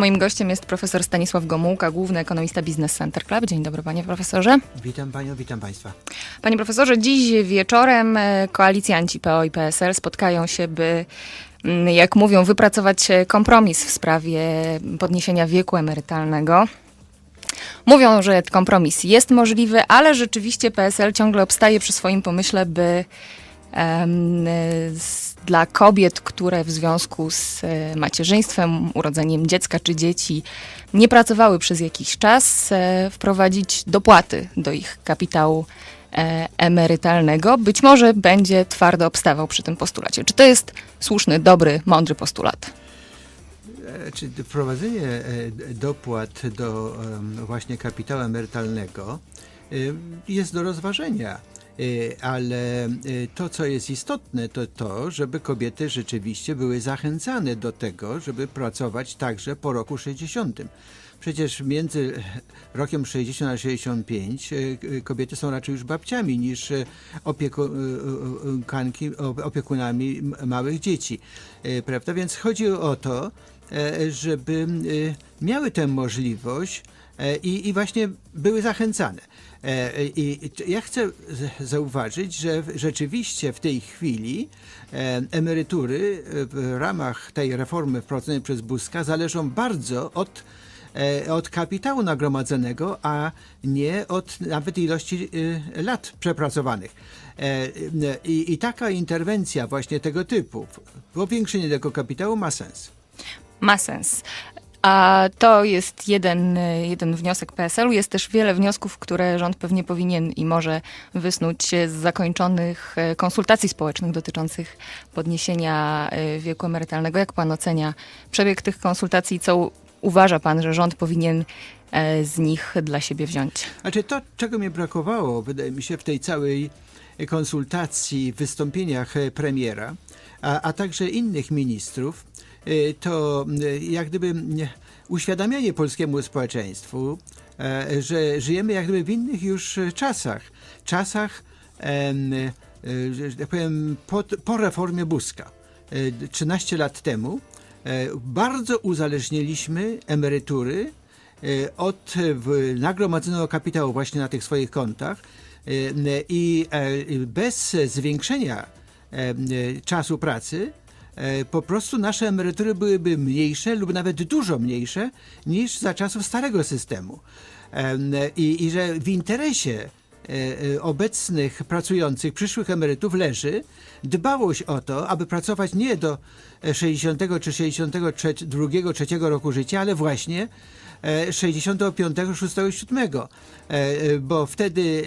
Moim gościem jest profesor Stanisław Gomułka, główny ekonomista Business Center Club. Dzień dobry, panie profesorze. Witam panią, witam państwa. Panie profesorze, dziś wieczorem e, koalicjanci PO i PSL spotkają się, by, mm, jak mówią, wypracować e, kompromis w sprawie podniesienia wieku emerytalnego. Mówią, że kompromis jest możliwy, ale rzeczywiście PSL ciągle obstaje przy swoim pomyśle, by z, dla kobiet, które w związku z e, macierzyństwem, urodzeniem dziecka czy dzieci nie pracowały przez jakiś czas, e, wprowadzić dopłaty do ich kapitału e, emerytalnego. Być może będzie twardo obstawał przy tym postulacie. Czy to jest słuszny, dobry, mądry postulat? Czy wprowadzenie dopłat do właśnie kapitału emerytalnego jest do rozważenia. E, Ale e, to, co jest istotne, to to, żeby kobiety rzeczywiście były zachęcane do tego, żeby pracować także po roku 60. Przecież między rokiem 60 a 65 e, kobiety są raczej już babciami niż opiekunkanki, opiekunami małych dzieci. Prawda? Więc chodzi o to, e, żeby miały tę możliwość i, i właśnie były zachęcane. E, I ja chcę zauważyć, że rzeczywiście w tej chwili e, emerytury e, w ramach tej reformy wprowadzonej przez Buzka zależą bardzo od e, od kapitału nagromadzonego, a nie od nawet ilości e, lat przepracowanych. E, I, I taka interwencja właśnie tego typu, powiększenie tego kapitału ma sens. Ma sens. A to jest jeden, e, jeden wniosek PSL-u. Jest też wiele wniosków, które rząd pewnie powinien i może wysnuć z zakończonych e, konsultacji społecznych dotyczących podniesienia e, wieku emerytalnego. Jak pan ocenia przebieg tych konsultacji? Co uważa pan, że rząd powinien e, z nich dla siebie wziąć? Znaczy to, czego mi brakowało, wydaje mi się, w tej całej konsultacji, wystąpieniach e, premiera, a, a także innych ministrów, to e, jak gdyby uświadamianie polskiemu społeczeństwu, e, że żyjemy jak gdyby w innych już e, czasach. Czasach, e, że tak powiem, po, po reformie Buzka. E, 13 lat temu e, bardzo uzależniliśmy emerytury e, od nagromadzonego kapitału właśnie na tych swoich kontach e, i e, bez zwiększenia e, e, czasu pracy e, po prostu nasze emerytury byłyby mniejsze lub nawet dużo mniejsze niż za czasów starego systemu. Em, I, i że w interesie e, e, obecnych pracujących, przyszłych emerytów leży dbałość o to, aby pracować nie do e, 60 czy 62, 3 roku życia, ale właśnie e, 65, 6, 7, e, e, bo wtedy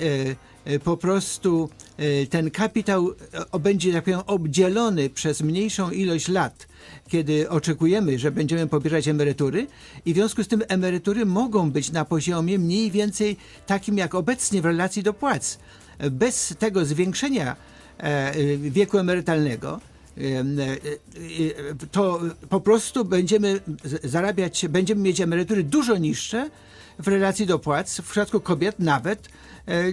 e, e, po prostu e, ten kapitał będzie, tak powiem, obdzielony przez mniejszą ilość lat, kiedy oczekujemy, że będziemy pobierać emerytury i w związku z tym emerytury mogą być na poziomie mniej więcej takim jak obecnie w relacji do płac. Bez tego zwiększenia wieku emerytalnego, em, to po prostu będziemy zarabiać, będziemy mieć emerytury dużo niższe w relacji do płac. W przypadku kobiet nawet e,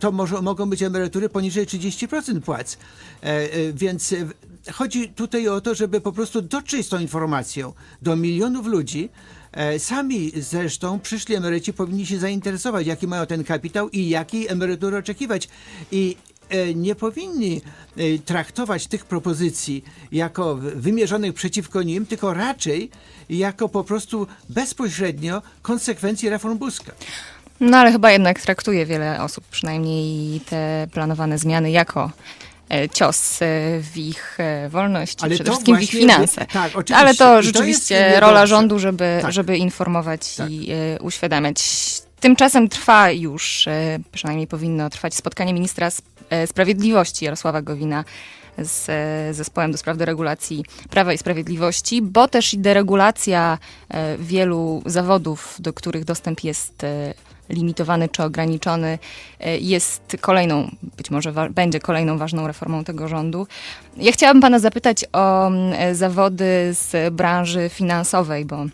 to może, mogą być emerytury poniżej 30% płac. E, e, Więc e, chodzi tutaj o to, żeby po prostu dotrzeć z tą informacją do milionów ludzi. E, Sami zresztą przyszli emeryci powinni się zainteresować, jaki mają ten kapitał i jakiej emerytury oczekiwać. I e, nie powinni e, traktować tych propozycji jako wymierzonych przeciwko nim, tylko raczej jako po prostu bezpośrednio konsekwencje reform Buzka. No ale chyba jednak traktuje wiele osób, przynajmniej te planowane zmiany, jako e, cios e, w ich e, wolność, Ale przede to wszystkim w ich finanse. tak, oczywiście. Ale to to rzeczywiście niedobrze. rola rządu, żeby, Tak. żeby informować Tak. i e, uświadamiać. Tymczasem trwa już, e, przynajmniej powinno trwać spotkanie ministra e, sprawiedliwości Jarosława Gowina z e, zespołem do spraw deregulacji Prawa i Sprawiedliwości, bo też i deregulacja wielu zawodów, do których dostęp jest limitowany czy ograniczony, jest kolejną, być może wa- będzie kolejną ważną reformą tego rządu. Ja chciałabym pana zapytać o zawody z branży finansowej, bo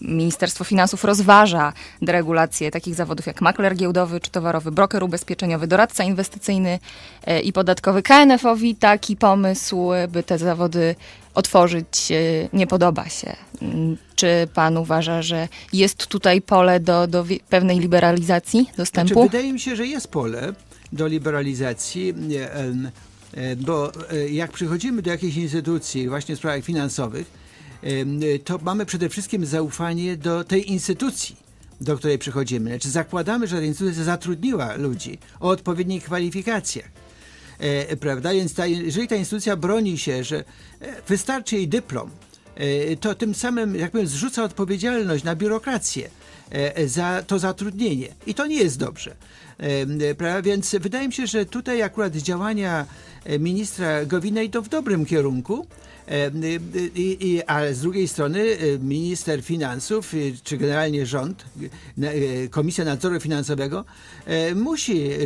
Ministerstwo Finansów rozważa deregulację takich zawodów jak makler giełdowy czy towarowy, broker ubezpieczeniowy, doradca inwestycyjny e, i podatkowy. KNF-owi taki pomysł, by te zawody otworzyć, e, nie podoba się. Mm, Czy pan uważa, że jest tutaj pole do, do pewnej liberalizacji Znaczy, dostępu? wydaje mi się, że jest pole do liberalizacji, e, e, bo e, jak przychodzimy do jakiejś instytucji właśnie w sprawach finansowych, e, to mamy przede wszystkim zaufanie do tej instytucji, do której przychodzimy. Znaczy zakładamy, że ta instytucja zatrudniła ludzi o odpowiednich kwalifikacjach. E, prawda? Więc ta, jeżeli ta instytucja broni się, że e, wystarczy jej dyplom, e, to tym samym, jak powiem, zrzuca odpowiedzialność na biurokrację e, za to zatrudnienie. I to nie jest dobrze. E? Więc wydaje mi się, że tutaj akurat działania e, ministra Gowina idą w dobrym kierunku. E, Ale z drugiej strony e, minister finansów, e, czy generalnie rząd, e, e, Komisja Nadzoru Finansowego e, musi e,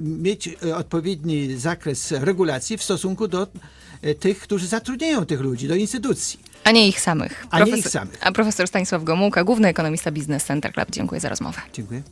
mieć e, odpowiedni zakres regulacji w stosunku do e, tych, którzy zatrudniają tych ludzi, do instytucji. A nie ich samych. A nie ich samych. A profesor Stanisław Gomułka, główny ekonomista Business Center Club. Dziękuję za rozmowę. Dziękuję.